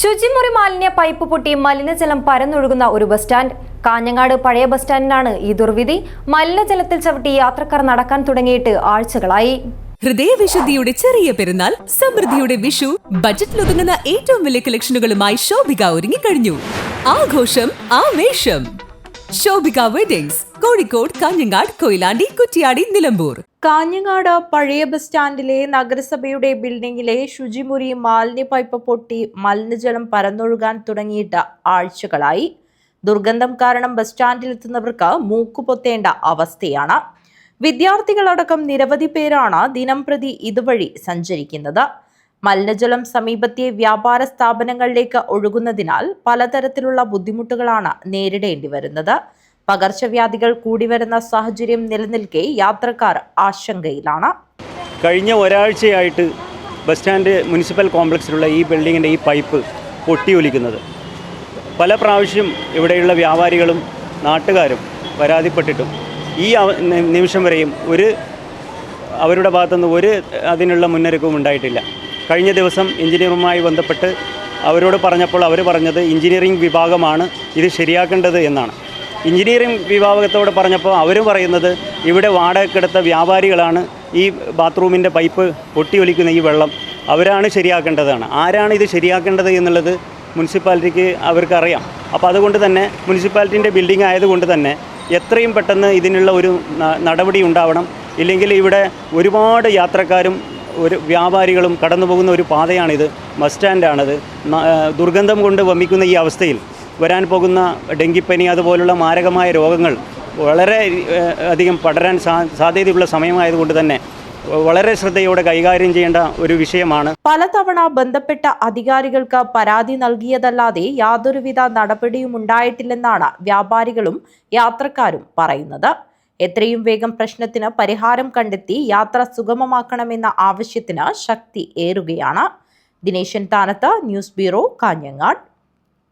ശുചിമുറി മാലിന്യ പൈപ്പ് പൊട്ടി മലിനജലം പരന്നൊഴുകുന്ന ഒരു ബസ് സ്റ്റാൻഡ്. കാഞ്ഞങ്ങാട് പഴയ ബസ് സ്റ്റാൻഡിനാണ് ഈ ദുർവിധി. മലിനജലത്തിൽ ചവിട്ടി യാത്രക്കാർ നടക്കാൻ തുടങ്ങിയിട്ട് ആഴ്ചകളായി. ഹൃദയവിശുദ്ധിയുടെ ചെറിയ പെരുന്നാൾ സമൃദ്ധിയുടെ വിഷു ബജറ്റിൽ ഒതുങ്ങുന്ന ഏറ്റവും വലിയ കളക്ഷനുകളുമായി ശോഭിക ഒരുങ്ങിക്കഴിഞ്ഞു. ആഘോഷം ആവേശം. ശോഭിക വെഡിങ്സ് കോഴിക്കോട് കാഞ്ഞങ്ങാട് കൊയിലാണ്ടി കുറ്റിയാടി നിലമ്പൂർ. കാഞ്ഞങ്ങാട് പഴയ ബസ് സ്റ്റാൻഡിലെ നഗരസഭയുടെ ബിൽഡിംഗിലെ ശുചിമുറി മാലിന്യ പൈപ്പ് പൊട്ടി മലിനജലം പരന്നൊഴുകാൻ തുടങ്ങിയിട്ട് ആഴ്ചകളായി. ദുർഗന്ധം കാരണം ബസ് സ്റ്റാൻഡിൽ എത്തുന്നവർക്ക് മൂക്കുപൊത്തേണ്ട അവസ്ഥയാണ്. വിദ്യാർത്ഥികളടക്കം നിരവധി പേരാണ് ദിനംപ്രതി ഇതുവഴി സഞ്ചരിക്കുന്നത്. മലിനജലം സമീപത്തെ വ്യാപാര സ്ഥാപനങ്ങളിലേക്ക് ഒഴുകുന്നതിനാൽ പലതരത്തിലുള്ള ബുദ്ധിമുട്ടുകളാണ് നേരിടേണ്ടി വരുന്നത്. പകർച്ചവ്യാധികൾ കൂടി വരുന്ന സാഹചര്യം നിലനിൽക്കെ യാത്രക്കാർ ആശങ്കയിലാണ്. കഴിഞ്ഞ ഒരാഴ്ചയായിട്ട് ബസ് സ്റ്റാൻഡ് മുനിസിപ്പൽ കോംപ്ലക്സിലുള്ള ഈ ബിൽഡിങ്ങിന്റെ ഈ പൈപ്പ് പൊട്ടിയൊലിക്കുന്നത്. പല പ്രാവശ്യം ഇവിടെയുള്ള വ്യാപാരികളും നാട്ടുകാരും പരാതിപ്പെട്ടിട്ടും ഈ നിമിഷം വരെയും ഒരു അവരുടെ ഭാഗത്തുനിന്ന് ഒരു അതിനുള്ള മുന്നൊരുക്കവും ഉണ്ടായിട്ടില്ല. കഴിഞ്ഞ ദിവസം എഞ്ചിനീയറുമായി ബന്ധപ്പെട്ട് അവരോട് പറഞ്ഞപ്പോൾ അവർ പറഞ്ഞത് എഞ്ചിനീയറിംഗ് വിഭാഗമാണ് ഇത് ശരിയാക്കേണ്ടത് എന്നാണ്. എഞ്ചിനീയറിംഗ് വിഭാഗത്തോട് പറഞ്ഞപ്പോൾ അവരും പറയുന്നത് ഇവിടെ വാടകക്കെടുത്ത വ്യാപാരികളാണ് ഈ ബാത്റൂമിന്റെ പൈപ്പ് പൊട്ടിയൊലിക്കുന്ന ഈ വെള്ളം. അവരാണ് ശരിയാക്കേണ്ടതാണ്. ആരാണ് ഇത് ശരിയാക്കേണ്ടത് എന്നുള്ളത് മുനിസിപ്പാലിറ്റിക്ക് അവർക്കറിയാം. അപ്പോൾ അതുകൊണ്ട് തന്നെ മുനിസിപ്പാലിറ്റിന്റെ ബിൽഡിംഗ് ആയതുകൊണ്ട് തന്നെ എത്രയും പെട്ടെന്ന് ഇതിനുള്ള ഒരു നടപടി ഉണ്ടാവണം. ഇല്ലെങ്കിൽ ഇവിടെ ഒരുപാട് യാത്രക്കാരും ഒരു വ്യാപാരികളും കടന്നു പോകുന്ന ഒരു പാതയാണിത്. ബസ് സ്റ്റാൻഡാണിത്. ദുർഗന്ധം കൊണ്ട് വമിക്കുന്ന ഈ അവസ്ഥയിൽ വരാൻ പോകുന്ന ഡെങ്കിപ്പനി അതുപോലുള്ള മാരകമായ രോഗങ്ങൾ വളരെ അധികം പടരാൻ സാധ്യതയുള്ള സമയമായതുകൊണ്ട് തന്നെ വളരെ ശ്രദ്ധയോടെ കൈകാര്യം ചെയ്യേണ്ട ഒരു വിഷയമാണ്. പലതവണ ബന്ധപ്പെട്ട അധികാരികൾക്ക് പരാതി നൽകിയതല്ലാതെ യാതൊരുവിധ നടപടിയും ഉണ്ടായിട്ടില്ലെന്നാണ് വ്യാപാരികളും യാത്രക്കാരും പറയുന്നത്. എത്രയും വേഗം പ്രശ്നത്തിന് പരിഹാരം കണ്ടെത്തി യാത്ര സുഗമമാക്കണമെന്ന ആവശ്യത്തിന് ശക്തി ഏറുകയാണ്. Dineshan Thanath news bureau Kanhangad.